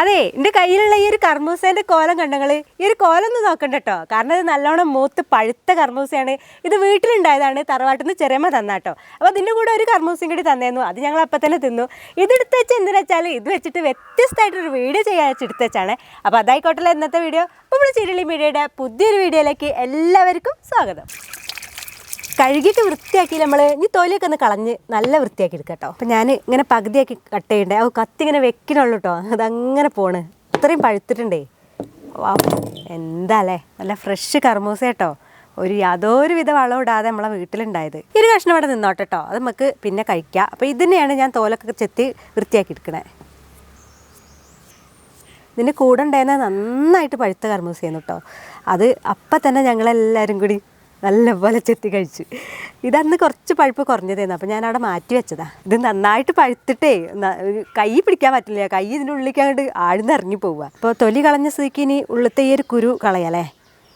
അതെ എന്റെ കയ്യിലുള്ള ഈ ഒരു കർമ്മൂസേന്റെ കോലം കണ്ടങ്ങൾ ഈ ഒരു കോലം ഒന്ന് നോക്കണ്ട കേട്ടോ. കാരണം ഇത് നല്ലോണം മൂത്ത് പഴുത്ത കർമ്മൂസയാണ് ഇത് വീട്ടിലുണ്ടായതാണ് തറവാട്ടിൽ നിന്ന് ചെറിയമ്മ തന്നാട്ടോ. അപ്പോൾ അതിന്റെ കൂടെ ഒരു കർമ്മൂസയും കൂടി തന്നേന്നു. അത് ഞങ്ങൾ അപ്പം തന്നെ തിന്നു. ഇതെടുത്ത് വെച്ച് എന്തിനാ വെച്ചാൽ ഇത് വെച്ചിട്ട് വ്യത്യസ്തമായിട്ടൊരു വീഡിയോ ചെയ്യാൻ വെച്ച് എടുത്ത് വെച്ചാണ്. അപ്പോൾ അതായിക്കോട്ടല്ലോ ഇന്നത്തെ വീഡിയോ? നമ്മൾ ചിരളി മീഡിയയുടെ പുതിയൊരു വീഡിയോയിലേക്ക് എല്ലാവർക്കും സ്വാഗതം. കഴുകിയിട്ട് വൃത്തിയാക്കി നമ്മൾ ഇനി തൊലിയൊക്കെ ഒന്ന് കളഞ്ഞ് നല്ല വൃത്തിയാക്കി എടുക്കാം കേട്ടോ. അപ്പം ഞാൻ ഇങ്ങനെ പകുതിയാക്കി കട്ട് ചെയ്യണ്ടേ? അത് കത്തി ഇങ്ങനെ വെക്കണുള്ളൂ കേട്ടോ അതങ്ങനെ പോണ്. അത്രയും പഴുത്തിട്ടുണ്ടേ. വാ. എന്താല്ലേ? നല്ല ഫ്രഷ് കർമൂസ കേട്ടോ. ഒരു യാതൊരു വിധ വളം ഇടാതെ നമ്മളെ വീട്ടിലുണ്ടായത്. ഒരു കഷ്ണം ഇവിടെ നിന്നോട്ടെ കേട്ടോ അത് നമുക്ക് പിന്നെ കഴിക്കാം. അപ്പോൾ ഇതിനെയാണ് ഞാൻ തോലൊക്കെ ചെത്തി വൃത്തിയാക്കി എടുക്കണേ. ഇതിന്റെ കൂടെ ഉണ്ടായിരുന്ന നന്നായിട്ട് പഴുത്ത കർമ്മൂസയായിരുന്നു കേട്ടോ അത് അപ്പം തന്നെ ഞങ്ങളെല്ലാവരും കൂടി നല്ലപോലെ ചെത്തി കഴിച്ചു. ഇതന്ന് കുറച്ച് പഴുപ്പ് കുറഞ്ഞതായിരുന്നു അപ്പോൾ ഞാൻ അവിടെ മാറ്റി വെച്ചതാ. ഇത് നന്നായിട്ട് പഴുത്തിട്ടേ കൈ പിടിക്കാൻ പറ്റില്ല. കൈ ഇതിന്റെ ഉള്ളിലേക്ക് അങ്ങോട്ട് ആഴ്ന്ന് ഇറങ്ങി പോവുക അപ്പോൾ തൊലി കളഞ്ഞ സ്ഥിതിക്ക് ഇനി ഉള്ളത്തെ ഈ ഒരു കുരു കളയല്ലേ?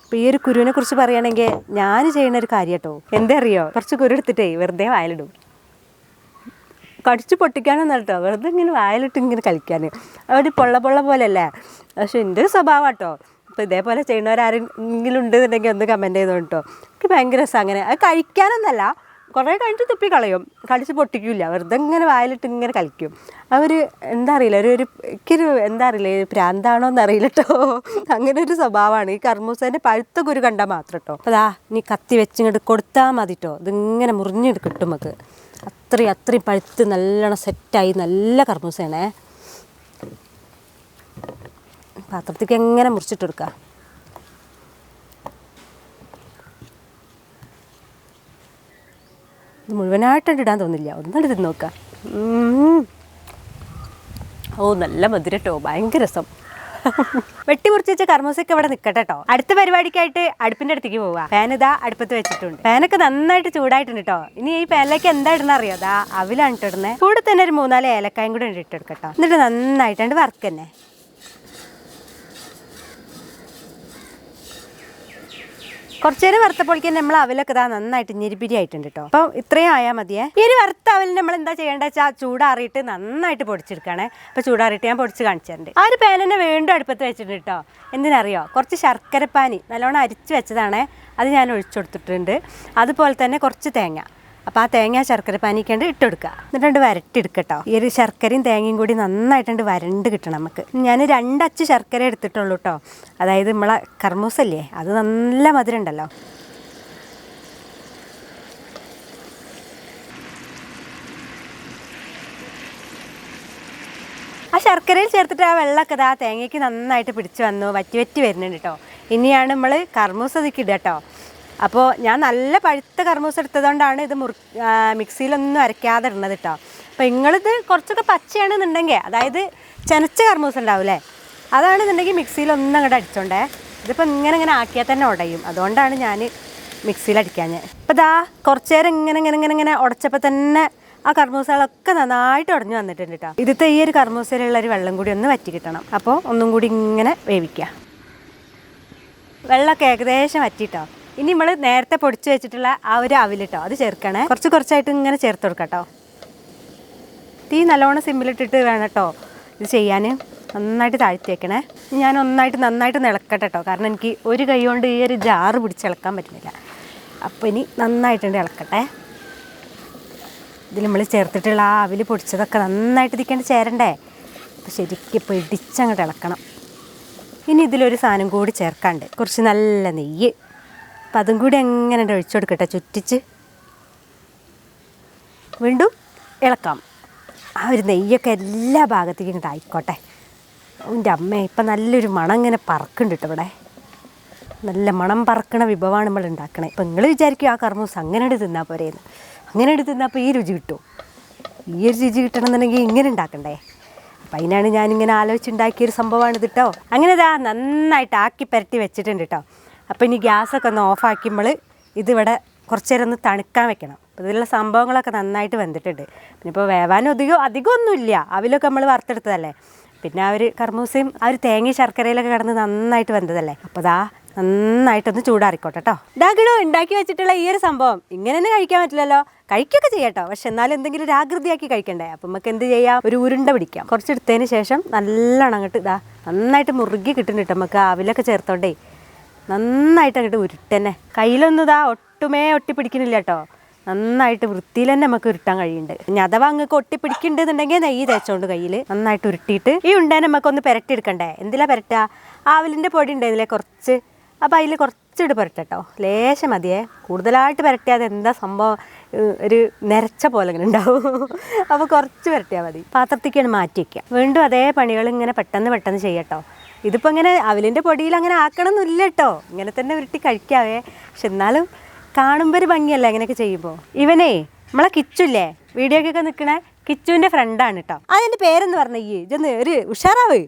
അപ്പോൾ ഈ ഒരു കുരുവിനെ കുറിച്ച് പറയുകയാണെങ്കിൽ ഞാൻ ചെയ്യുന്ന ഒരു കാര്യം കേട്ടോ. എന്തറിയോ? കുറച്ച് കുരു എടുത്തിട്ടേ വെറുതെ വായലിടും. കടിച്ച് പൊട്ടിക്കാനൊന്നും കേട്ടോ വെറുതെ ഇങ്ങനെ വായലിട്ട് ഇങ്ങനെ കളിക്കാൻ അവിടെ പൊള്ള പൊള്ള പോലെയല്ലേ. പക്ഷെ എന്റെ ഒരു സ്വഭാവം കേട്ടോ അപ്പോൾ ഇതേപോലെ ചെയ്യുന്നവരാരെങ്കിലും ഉണ്ടെന്നുണ്ടെങ്കിൽ ഒന്ന് കമന്റ് ചെയ്തോ കേട്ടോ എനിക്ക് ഭയങ്കര രസം അങ്ങനെ. അത് കഴിക്കാനൊന്നല്ല. കുറേ കഴിഞ്ഞിട്ട് തുപ്പി കളയും. കളിച്ച് പൊട്ടിക്കില്ല. വെറുതെ ഇങ്ങനെ വായിലിട്ട് ഇങ്ങനെ കളിക്കും. അവർ എന്താ അറിയില്ല ഒരു ഒരു എനിക്കൊരു എന്താ അറിയില്ല പ്രാന്താണോ എന്നറിയില്ല കേട്ടോ അങ്ങനെ ഒരു സ്വഭാവമാണ് ഈ കർമ്മൂസേന്റെ പഴുത്ത കുരു കണ്ടാൽ മാത്രം കേട്ടോ അപ്പോൾ അതാ നീ കത്തി വെച്ചിങ്ങോട്ട് കൊടുത്താൽ മതി കേട്ടോ ഇതിങ്ങനെ മുറിഞ്ഞെടുക്കും നമുക്ക്. അത്രയും അത്രയും പഴുത്ത് നല്ലോണം സെറ്റായി നല്ല കർമ്മൂസയാണേ പാത്രത്തേക്ക് എങ്ങനെ മുറിച്ചിട്ട് കൊടുക്കുക ഇത് മുഴുവനായിട്ടുണ്ട് ഇടാൻ തോന്നില്ല. ഒന്നാണ് ഇത് നോക്കുക ഓ നല്ല മധുരട്ടോ ഭയങ്കര രസം. വെട്ടി മുറിച്ച് വെച്ച കർമ്മസൊക്കെ ഇവിടെ നിൽക്കട്ടെ കേട്ടോ അടുത്ത പരിപാടിക്കായിട്ട് അടുപ്പിന്റെ അടുത്തേക്ക് പോവുക ഫാൻ ഇതാ അടുപ്പത്ത് വെച്ചിട്ടുണ്ട്. ഫാനൊക്കെ നന്നായിട്ട് ചൂടായിട്ടുണ്ട് കേട്ടോ ഇനി ഈ ഫാനിലേക്ക് എന്താ ഇടുന്ന അറിയോ? അതാ അവിലാണ് ഇട്ടിടുന്നത് കൂടെ തന്നെ ഒരു മൂന്നാൽ ഏലക്കായും കൂടെ ഇട്ടെടുക്കട്ടോ എന്നിട്ട് നന്നായിട്ടുണ്ട് വർക്ക് തന്നെ കുറച്ചു നേരം വറുത്തപ്പോഴേക്കും നമ്മൾ അവലൊക്കെ ഇതാ നന്നായിട്ട് ഞെരിപിരി ആയിട്ടുണ്ട് കേട്ടോ അപ്പം ഇത്രയും ആയാൽ മതിയേ. ഈ ഒരു വറുത്ത അവലിന് നമ്മൾ എന്താ ചെയ്യേണ്ടത് വെച്ചാൽ ചൂടാറിയിട്ട് നന്നായിട്ട് പൊടിച്ചെടുക്കണേ. അപ്പോൾ ചൂടാറിയിട്ട് ഞാൻ പൊടിച്ച് കാണിച്ചിട്ടുണ്ട് ആ ഒരു പാൻ തന്നെ വീണ്ടും അടുപ്പത്ത് വെച്ചിട്ടുണ്ട് കേട്ടോ എന്തിനറിയോ? കുറച്ച് ശർക്കരപ്പാനി നല്ലോണം അരിച്ച് വെച്ചതാണേ. അത് ഞാൻ ഒഴിച്ചു കൊടുത്തിട്ടുണ്ട്. അതുപോലെ തന്നെ കുറച്ച് തേങ്ങ. അപ്പോൾ ആ തേങ്ങ ശർക്കര പാനിക്കണ്ട് ഇട്ടെടുക്കുക എന്നിട്ട് എന്നിട്ടുണ്ട് വരട്ടിയെടുക്കട്ടോ. ഈ ഒരു ശർക്കരയും തേങ്ങയും കൂടി നന്നായിട്ടുണ്ട് വരണ്ട് കിട്ടണം നമുക്ക്. ഞാൻ രണ്ടച്ച് ശർക്കര എടുത്തിട്ടുള്ളൂ കേട്ടോ അതായത് നമ്മളെ കർമ്മൂസല്ലേ അത് നല്ല മധുരം ഉണ്ടല്ലോ ആ ശർക്കരയിൽ ചേർത്തിട്ട് ആ വെള്ളമൊക്കെ ആ തേങ്ങയ്ക്ക് നന്നായിട്ട് പിടിച്ചു വന്നു വറ്റി വറ്റി വരുന്നുണ്ട് കേട്ടോ ഇനിയാണ് നമ്മൾ കർമ്മൂസ ഇതിക്ക് ഇടുക കേട്ടോ അപ്പോൾ ഞാൻ നല്ല പഴുത്ത കർമ്മൂസ് എടുത്തതുകൊണ്ടാണ് ഇത് മുറി മിക്സിയിലൊന്നും അരയ്ക്കാതെ ഇടുന്നത് കേട്ടോ അപ്പോൾ നിങ്ങളിത് കുറച്ചൊക്കെ പച്ചയാണെന്നുണ്ടെങ്കിൽ അതായത് ചെനച്ച കർമ്മൂസ ഉണ്ടാവില്ലേ അതാണെന്നുണ്ടെങ്കിൽ മിക്സിയിലൊന്നും അങ്ങോട്ട് അടിച്ചോണ്ടേ. ഇതിപ്പോൾ ഇങ്ങനെ ഇങ്ങനെ ആക്കിയാൽ തന്നെ ഉടയും. അതുകൊണ്ടാണ് ഞാൻ മിക്സിയിൽ അടിക്കാൻ. അപ്പോൾ ദാ കുറച്ച് നേരം ഇങ്ങനെ ഇങ്ങനെ ഇങ്ങനെ ഇങ്ങനെ ഉടച്ചപ്പോൾ തന്നെ ആ കർമ്മൂസകളൊക്കെ നന്നായിട്ട് ഉടഞ്ഞു വന്നിട്ടുണ്ട് കേട്ടോ ഇതിത്തെ ഈ ഒരു കർമ്മൂസയിലുള്ള ഒരു വെള്ളം കൂടി ഒന്ന് വറ്റി കിട്ടണം. അപ്പോൾ ഒന്നും കൂടി ഇങ്ങനെ വേവിക്കുക. വെള്ളമൊക്കെ ഏകദേശം വറ്റിട്ടോ ഇനി നമ്മൾ നേരത്തെ പൊടിച്ചു വെച്ചിട്ടുള്ള ആ ഒരു അവിലിട്ടോ അത് ചേർക്കണേ. കുറച്ച് കുറച്ചായിട്ട് ഇങ്ങനെ ചേർത്ത് കൊടുക്കട്ടോ. തീ നല്ലോണം സിമ്മിലിട്ടിട്ട് വേണം കേട്ടോ ഇത് ചെയ്യാൻ നന്നായിട്ട് താഴ്ത്തി വെക്കണേ. ഞാൻ ഒന്നായിട്ട് നന്നായിട്ട് നിളക്കട്ടെ കേട്ടോ കാരണം എനിക്ക് ഒരു കൈ കൊണ്ട് ഈ ഒരു ജാറ് പിടിച്ചിളക്കാൻ പറ്റുന്നില്ല. അപ്പോൾ ഇനി നന്നായിട്ടുണ്ട് ഇളക്കട്ടെ. ഇതിൽ നമ്മൾ ചേർത്തിട്ടുള്ള ആ അവിൽ പൊടിച്ചതൊക്കെ നന്നായിട്ട് ഇതിക്കേണ്ട ചേരണ്ടേ? അപ്പോൾ ശരിക്കും പിടിച്ചങ്ങോട്ട് ഇളക്കണം. ഇനി ഇതിലൊരു സാധനം കൂടി ചേർക്കാണ്ട്. കുറച്ച് നല്ല നെയ്യ്. അപ്പം അതും കൂടി അങ്ങനെ ഒഴിച്ചു കൊടുക്കട്ടെ. ചുറ്റിച്ച്. വീണ്ടും ഇളക്കാം. ആ ഒരു നെയ്യൊക്കെ എല്ലാ ഭാഗത്തേക്കും ഇങ്ങോട്ട് ആയിക്കോട്ടെ. എന്റെ അമ്മ ഇപ്പം നല്ലൊരു മണം ഇങ്ങനെ പറക്കുന്നുണ്ട് കേട്ടോ ഇവിടെ. നല്ല മണം പറക്കണ വിഭവമാണ് നമ്മൾ ഉണ്ടാക്കണേ. ഇപ്പം നിങ്ങൾ വിചാരിക്കും ആ കർമ്മൂസ് അങ്ങനെ എടുത്ത് തിന്നാൽ പോരേന്ന്. അങ്ങനെ എടുത്ത് അപ്പോൾ ഈ രുചി കിട്ടും ഈ ഒരു രുചി കിട്ടണമെന്നുണ്ടെങ്കിൽ ഇങ്ങനെ ഉണ്ടാക്കണ്ടേ? അപ്പം അതിനാണ് ഞാനിങ്ങനെ ആലോചിച്ചുണ്ടാക്കിയൊരു സംഭവമാണ് കേട്ടോ. അങ്ങനെ ഇതാ നന്നായിട്ട് ആക്കി പുരട്ടി വെച്ചിട്ടുണ്ട് കേട്ടോ. അപ്പോൾ ഇനി ഗ്യാസൊക്കെ ഒന്ന് ഓഫാക്കുമ്പോൾ ഇതിവിടെ കുറച്ച് നേരം ഒന്ന് തണുക്കാൻ വെക്കണം. ഇതിലുള്ള സംഭവങ്ങളൊക്കെ നന്നായിട്ട് വെന്തിട്ടുണ്ട്. പിന്നെ ഇപ്പോൾ വേവാനും അധികം അധികമൊന്നുമില്ല. അവിലൊക്കെ നമ്മൾ വറുത്തെടുത്തതല്ലേ. പിന്നെ ആ ഒരു കർമ്മൂസയും ആ ഒരു തേങ്ങ ശർക്കരയിലൊക്കെ കിടന്ന് നന്നായിട്ട് വെന്തതല്ലേ. അപ്പോൾ ദാ നന്നായിട്ടൊന്ന് ചൂടാറിക്കോട്ടെ കേട്ടോ ഡാഗിടോ ഉണ്ടാക്കി വെച്ചിട്ടുള്ള ഈ ഒരു സംഭവം. ഇങ്ങനെ തന്നെ കഴിക്കാൻ പറ്റില്ലല്ലോ. കഴിക്കൊക്കെ ചെയ്യട്ടോ. പക്ഷെ എന്നാലും എന്തെങ്കിലും ഒരു ആകൃതിയാക്കി കഴിക്കണ്ടേ. അപ്പം നമുക്ക് എന്ത് ചെയ്യാം? ഒരു ഉരുണ്ട പിടിക്കാം. കുറച്ചെടുത്തതിന് ശേഷം നല്ലോണം അങ്ങോട്ട് ഇതാ നന്നായിട്ട് മുറുകി കിട്ടുന്നുണ്ട് നമുക്ക് ആവിലൊക്കെ ചേർത്തോണ്ടേ. നന്നായിട്ട് അങ്ങോട്ട് ഉരുട്ടന്നെ. കയ്യിലൊന്നും ഇതാ ഒട്ടുമേ ഒട്ടിപ്പിടിക്കുന്നില്ല കേട്ടോ നന്നായിട്ട് വൃത്തിയിൽ തന്നെ നമുക്ക് ഉരുട്ടാൻ കഴിയുന്നുണ്ട്. ഇനി അഥവാ അങ്ങക്ക് ഒട്ടിപ്പിടിക്കുന്നുണ്ടെന്നുണ്ടെങ്കിൽ നെയ്യ് തേച്ചോണ്ട് കയ്യിൽ നന്നായിട്ട് ഉരുട്ടിയിട്ട് ഈ ഉണ്ടേനെ നമുക്കൊന്ന് പുരട്ടിയെടുക്കണ്ടേ? എന്തിലാ പുരട്ടുക ആവലിന്റെ പൊടി ഉണ്ടായിരുന്നില്ലേ കുറച്ച്. അപ്പോൾ അതിൽ കുറച്ചിട്ട് പുരട്ടോ ലേശം മതിയേ. കൂടുതലായിട്ട് പുരട്ടിയാൽ എന്താ സംഭവം? ഒരു നിരച്ച പോലെ ഇങ്ങനെ ഉണ്ടാവും. അപ്പോൾ കുറച്ച് പുരട്ടിയാൽ മതി. പാത്രത്തേക്കാണ് മാറ്റി വയ്ക്കുക വീണ്ടും അതേ പണികൾ ഇങ്ങനെ പെട്ടെന്ന് പെട്ടെന്ന് ചെയ്യട്ടോ. ഇതിപ്പോൾ ഇങ്ങനെ അവലിന്റെ പൊടിയിൽ അങ്ങനെ ആക്കണമെന്നില്ല കേട്ടോ. ഇങ്ങനെ തന്നെ ഉരുട്ടി കഴിക്കാവേ. പക്ഷെ എന്നാലും കാണുമ്പോൾ ഒരു ഭംഗിയല്ല അങ്ങനെയൊക്കെ ചെയ്യുമ്പോൾ ഇവനേ നമ്മളെ കിച്ചുല്ലേ? വീഡിയോക്കൊക്കെ നിൽക്കണേ കിച്ചുവിന്റെ ഫ്രണ്ടാണ് കേട്ടോ അതിന്റെ പേരെന്ന് പറഞ്ഞ ഈ ഇതൊന്ന് ഒരു ഉഷാറാവ്?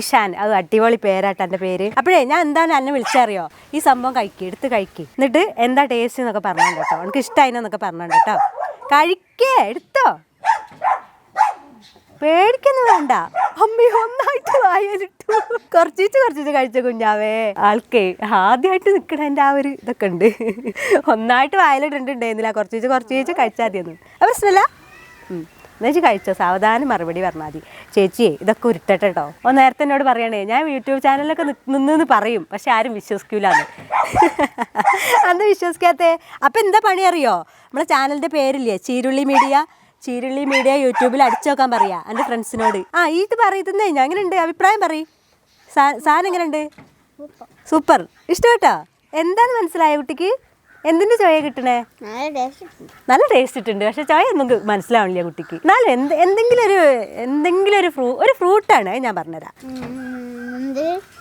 ഇഷാൻ. അത് അടിപൊളി പേരാട്ടോ എന്റെ പേര്. അപ്പോഴേ ഞാൻ എന്താണ് എന്നെ വിളിച്ചറിയോ? ഈ സംഭവം കഴിക്കി എടുത്ത് കഴിക്കി. എന്നിട്ട് എന്താ ടേസ്റ്റ് എന്നൊക്കെ പറഞ്ഞു കേട്ടോ. എനിക്ക് ഇഷ്ടമായിന്നൊക്കെ പറഞ്ഞു കേട്ടോ. കഴിക്കേ എടുത്തോ. പേടിക്കൊന്നും വേണ്ട. അമ്മ ഒന്നായിട്ട് വായലിട്ടു. കുറച്ചിട്ട് കുറച്ചിട്ട് കഴിച്ച കുഞ്ഞാവേ? ആൾക്കേ ആദ്യമായിട്ട് നിൽക്കണ എന്റെ ആ ഒരു ഇതൊക്കെ ഉണ്ട്. ഒന്നായിട്ട് വായലിട്ടുണ്ടായിരുന്നില്ല കുറച്ചിച്ച് കുറച്ചിച്ച് കഴിച്ചാൽ മതിയൊന്നും. അത് പ്രശ്നമില്ല എന്നുവെച്ച് കഴിച്ചോ? സാവധാനം മറുപടി പറഞ്ഞാൽ മതി. ചേച്ചിയെ ഇതൊക്കെ ഉരുട്ടട്ടെ കേട്ടോ ഒന്ന് നേരത്തെ എന്നോട് പറയണേ ഞാൻ യൂട്യൂബ് ചാനലിലൊക്കെ നിന്നെന്ന് പറയും പക്ഷെ ആരും വിശ്വസിക്കൂല അന്ന് വിശ്വസിക്കാത്തേ. അപ്പം എന്താ പണി അറിയോ നമ്മളെ ചാനലിന്റെ പേരില്ലേ? ചീരുള്ളി മീഡിയ? ചീരുള്ളി മീഡിയ യൂട്യൂബിൽ അടിച്ചു നോക്കാൻ പറയാ എന്റെ ഫ്രണ്ട്സിനോട് ആ ഈ ഇത് പറയുന്നേ ഞാൻ എങ്ങനെയുണ്ട്? അഭിപ്രായം പറയും. സാധനം എങ്ങനെയുണ്ട്? സൂപ്പർ. ഇഷ്ടപ്പെട്ടോ? എന്താണ് മനസ്സിലായ കുട്ടിക്ക്? എന്തിന്റെ ചോയ കിട്ടണേ? നല്ല ടേസ്റ്റ് ഇട്ടുണ്ട്. പക്ഷെ ചോയ ഒന്നും മനസ്സിലാവണില്ല കുട്ടിക്ക്. എന്നാലും എന്ത് എന്തെങ്കിലും ഒരു എന്തെങ്കിലും ഒരു ഫ്രൂ ഒരു ഫ്രൂട്ടാണ് ഞാൻ പറഞ്ഞുതരാം.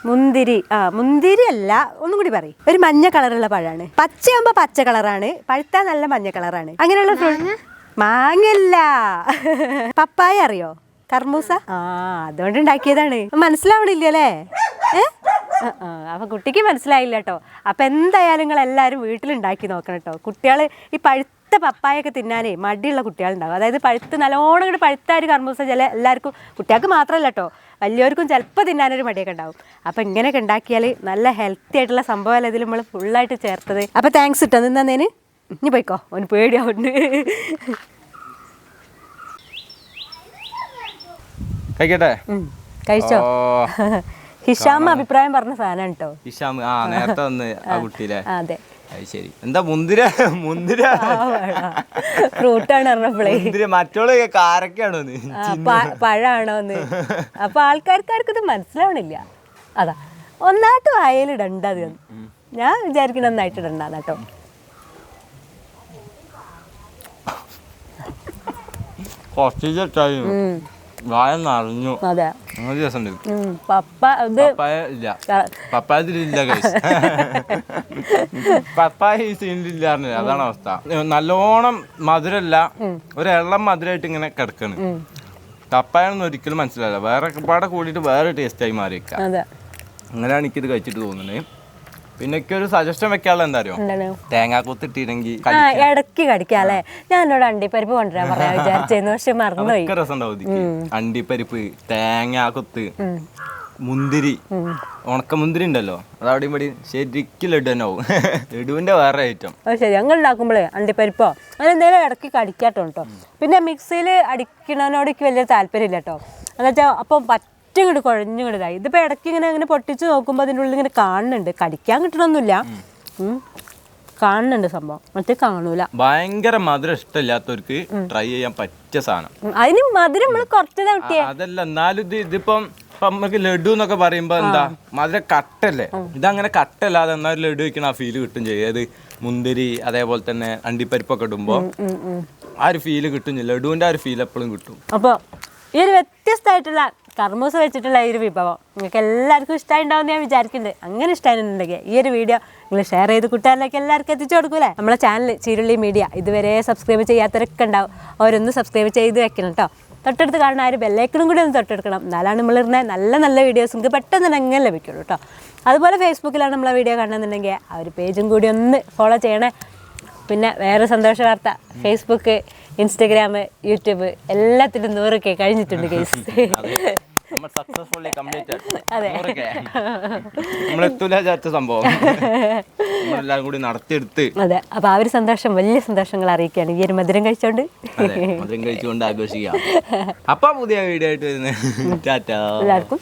മുന്തിരി. ആ മുന്തിരി അല്ല ഒന്നും കൂടി പറയും. ഒരു മഞ്ഞ കളറുള്ള പഴാണ്. പച്ചയാകുമ്പോ പച്ച കളറാണ്. പഴുത്താ നല്ല മഞ്ഞ കളറാണ്. അങ്ങനെയുള്ള ഫ്രൂട്ട് മാങ്ങല്ല പപ്പായ അറിയോ? കർമൂസ? ആ അതുകൊണ്ട് ഉണ്ടാക്കിയതാണ്. മനസ്സിലാവണില്ല അല്ലേ? അപ്പൊ കുട്ടിക്ക് മനസ്സിലായില്ല കേട്ടോ അപ്പൊ എന്തായാലും നിങ്ങൾ എല്ലാവരും വീട്ടിലുണ്ടാക്കി നോക്കണം കേട്ടോ കുട്ടികൾ ഈ പഴുത്ത പപ്പായൊക്കെ തിന്നാനേ മടിയുള്ള കുട്ടികളുണ്ടാവും. അതായത് പഴുത്ത് നല്ലോണം കൂടി പഴുത്ത ഒരു കർമ്മൂസ ചില എല്ലാവർക്കും കുട്ടികൾക്ക് മാത്രമല്ല കേട്ടോ വലിയവർക്കും ചിലപ്പോൾ തിന്നാനൊരു മടിയൊക്കെ ഉണ്ടാവും. അപ്പം ഇങ്ങനെയൊക്കെ ഉണ്ടാക്കിയാൽ നല്ല ഹെൽത്തി ആയിട്ടുള്ള സംഭവമല്ല ഇതിൽ നമ്മൾ ഫുള്ളായിട്ട് ചേർത്തത്? അപ്പോൾ താങ്ക്സ് ഇട്ടോ നിന്നേന് ഇനി പോയിക്കോ. അവന് പേടിയാവുണ്ട് കഴിക്കട്ടെ? കഴിച്ചോ? ഹിഷാം അഭിപ്രായം പറഞ്ഞ സാധനം കേട്ടോ ഇഷാം ആ നേരത്തെ വന്ന് ആ കുട്ടിയിലെ അതെ. ശരി. എന്താ മുന്തിര? മുന്തിര? ഫ്രൂട്ടാണ് പറഞ്ഞപ്പോഴേ മുന്തിര മറ്റോൾ കാരക്കാണോ നീ? ആ, പ- പഴാണോന്ന് അപ്പൊ ആൾക്കാർക്കാർക്ക് ഇത് മനസ്സിലാവണില്ല. അതാ. ഒന്നാട്ട് വായലിടണ്ട അത്. ഞാൻ വിചാരിക്കണ ഒന്നായിട്ട് ഇടണ്ടാന്ന് കേട്ടോ കുറച്ച് ടൈം വായ നിറഞ്ഞു. അതെ. പപ്പ ഇത് പപ്പായ ഇല്ല. ക- പപ്പായ ഇതിലില്ല guys. പപ്പായ ഈ സീനിലില്ല അതാണ് അവസ്ഥ. നല്ലോണം മധുരല്ല ഒരു എള്ളം മധുരമായിട്ട് ഇങ്ങനെ കിടക്കണ്. പപ്പായൊന്നും ഒരിക്കലും മനസ്സിലാവില്ല. വേറെ പാടെ കൂടിയിട്ട് വേറെ ടേസ്റ്റായി മാറിയേക്കാം. അങ്ങനെയാണ് എനിക്കിത് കഴിച്ചിട്ട് തോന്നുന്നത്. പിന്നെ ഒരു സജഷൻ വെക്കാനുള്ള എന്താ അറിയോ എന്താണ്? തേങ്ങാക്കൊത്ത് ഇട്ടില്ലെങ്കിൽ ആ ഇടയ്ക്ക് കടിക്കാം അല്ലേ? ഞാൻ എന്നോട് അണ്ടിപ്പരിപ്പ് കൊണ്ടുവരാൻ പറയാ വിചാരിച്ചിരുന്നു പക്ഷെ മറന്നുപോയി. ഒക്കെ രസം ഉണ്ടാവും അണ്ടിപ്പരിപ്പ് തേങ്ങാക്കൊത്ത് മുന്തിരി. ഉണക്കമുന്തിരി ഉണ്ടല്ലോ. അത് അവിടെ ഇവിടെ ശരിക്കും ലഡു തന്നെ ആവും ലഡുവിന്റെ വേറെ ഐറ്റം അത് ശരി ഞങ്ങൾ ഉണ്ടാക്കുമ്പോഴേ അണ്ടിപ്പരിപ്പോ അങ്ങനെ എന്തെങ്കിലും ഇടയ്ക്ക് കടിക്കാട്ടോ കേട്ടോ പിന്നെ മിക്സിയിൽ അടിക്കണതിനോട് എനിക്ക് വലിയ താല്പര്യമില്ല കേട്ടോ എന്നുവെച്ചാൽ അപ്പം ഇങ്ങോട്ട് കുഴഞ്ഞിങ്ങോട്ട് ഇതായി. ഇതിപ്പോൾ ഇടയ്ക്ക് ഇങ്ങനെ അങ്ങനെ പൊട്ടിച്ച് നോക്കുമ്പോൾ അതിന്റെ ഉള്ളിൽ ഇങ്ങനെ കാണുന്നുണ്ട്. കടിക്കാൻ കിട്ടണമൊന്നുമില്ല ഉം. കാണുന്നുണ്ട് സംഭവം. മറ്റേ കാണൂല. ഭയങ്കര മധുരം ഇഷ്ടമില്ലാത്തവർക്ക് ട്രൈ ചെയ്യാൻ പറ്റിയ സാധനം. അതിന് മധുരം നമ്മൾ കുറച്ച് തട്ടിയ ആ, അതല്ല എന്നാലും ഇത് ഇതിപ്പം നമുക്ക് ലഡു എന്നൊക്കെ പറയുമ്പോ എന്താ മധുരം കട്ടല്ലേ? ഇതങ്ങനെ കട്ടല്ലാതെ എന്നാൽ ലഡു വയ്ക്കണ ആ ഫീൽ കിട്ടും ചെയ്യും. അത് മുന്തിരി അതേപോലെ തന്നെ അണ്ടിപ്പരിപ്പൊക്കെ ഇടുമ്പോ ആ ഒരു ഫീൽ കിട്ടും ലഡുവിന്റെ ആ ഒരു ഫീൽ എപ്പോഴും കിട്ടും. അപ്പൊ ഈ ഒരു വ്യത്യസ്തമായിട്ടുള്ള കർമ്മൂസ് വെച്ചിട്ടുള്ള ഈ ഒരു വിഭവം. നിങ്ങൾക്ക് എല്ലാവർക്കും ഇഷ്ടമായിട്ടുണ്ടാവും ഞാൻ വിചാരിക്കുന്നുണ്ട്. അങ്ങനെ ഇഷ്ടമായിട്ടുണ്ടെങ്കിൽ ഈ ഒരു വീഡിയോ നിങ്ങൾ ഷെയർ ചെയ്ത് കൂട്ടുകാരിലേക്ക് എല്ലാവർക്കും എത്തിച്ചു കൊടുക്കൂലേ നമ്മളെ ചാനൽ ചീരുള്ളി മീഡിയ ഇതുവരെ സബ്സ്ക്രൈബ് ചെയ്യാത്തവരൊക്കെ ഉണ്ടാവും. അവരൊന്ന് സബ്സ്ക്രൈബ് ചെയ്ത് വെക്കണം കേട്ടോ തൊട്ടടുത്ത് കാണുന്ന ആ ഒരു ബെല്ലൈക്കണും കൂടി ഒന്ന് തൊട്ടെടുക്കണം. എന്നാലാണ് നമ്മളിരുന്ന നല്ല നല്ല വീഡിയോസ് നിങ്ങൾക്ക് പെട്ടെന്ന് തന്നെ അങ്ങനെ ലഭിക്കുള്ളൂ കേട്ടോ അതുപോലെ ഫേസ്ബുക്കിലാണ് നമ്മളെ വീഡിയോ കാണുന്നുണ്ടെങ്കിൽ ആ ഒരു പേജും കൂടി ഒന്ന് ഫോളോ ചെയ്യണേ. പിന്നെ വേറെ സന്തോഷ വാർത്ത. ഫേസ്ബുക്ക് ഇൻസ്റ്റഗ്രാം യൂട്യൂബ് എല്ലാത്തിനും നൂറൊക്കെ കഴിഞ്ഞിട്ടുണ്ട് കേസ് നമ്മൾ സക്സസ്ഫുള്ളി കംപ്ലീറ്റ് നമ്മൾ എത്തൂല വിചാരിച്ച സംഭവം. നമ്മളെല്ലാരും കൂടി നടത്തിയെടുത്ത്. അതെ. അപ്പോൾ ആ ഒരു സന്തോഷം വലിയ സന്തോഷങ്ങൾ അറിയിക്കുകയാണ്. ഈ ഒരു മധുരം കഴിച്ചോണ്ട്. മധുരം കഴിച്ചുകൊണ്ട് ആഘോഷിക്കാം. അപ്പൊ പുതിയ വീഡിയോ ആയിട്ട് വരുന്നത്. എല്ലാവർക്കും